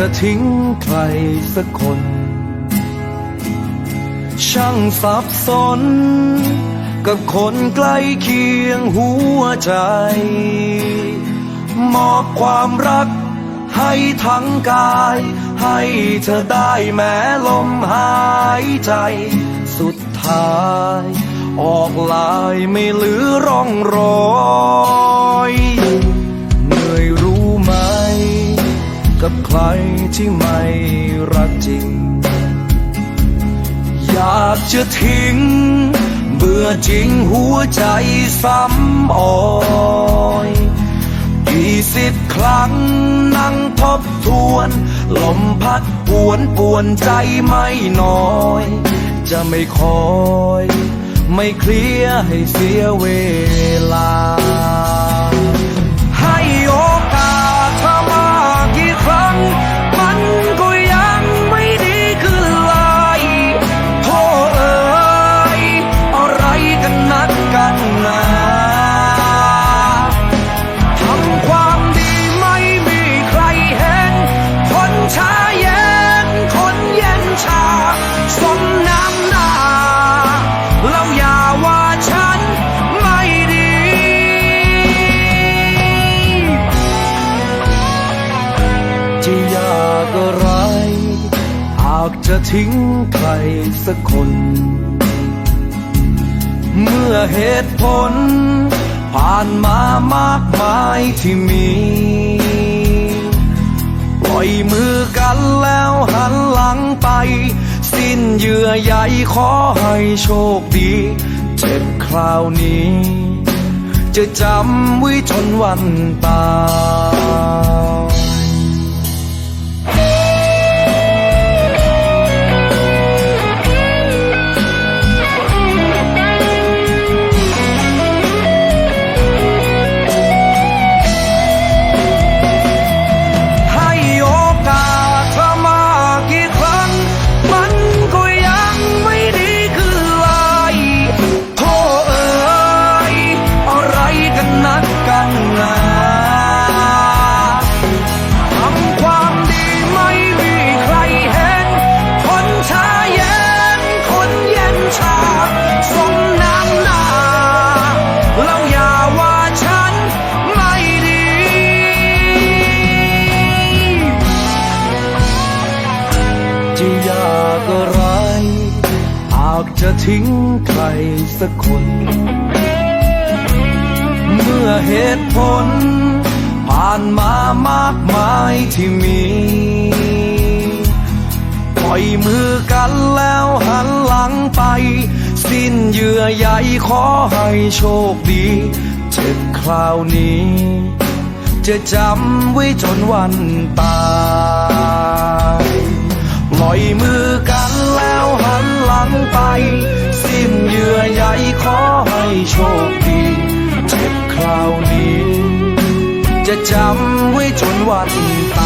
จะทิ้งใครสักคน ช่างสับสน กับคนใกล้เคียงหัวใจ มอบความรักให้ทั้งกาย ให้เธอได้แม้ลมหายใจ สุดท้าย ออกลายไม่เหลือร่องรอย อยากจะทิ้ง เบื่อจริงหัวใจซ้ำอ่อยกี่สิบครั้งนั่งทบทวน ลมพัดปวนปวนใจไม่น้อย จะไม่คอย ไม่เคลียร์ให้เสียเวลา อะไร หากจะทิ้งใครสักคน เมื่อเหตุผล ผ่านมามากมายที่มี ปล่อยมือกันแล้วหันหลังไป สิ้นเยื่อใยขอให้โชคดี เจ็บคราวนี้ จะจำไว้จนวันตาย จะทิ้งใครสักคน เมื่อเหตุผล ผ่านมามากมายที่มีปล่อยมือกันแล้วหันหลังไป สิ้นเยื่อใยขอให้โชคดี เจ็บคราวนี้ จะจำไว้จนวันตาย จะจำไว้จนวันตาย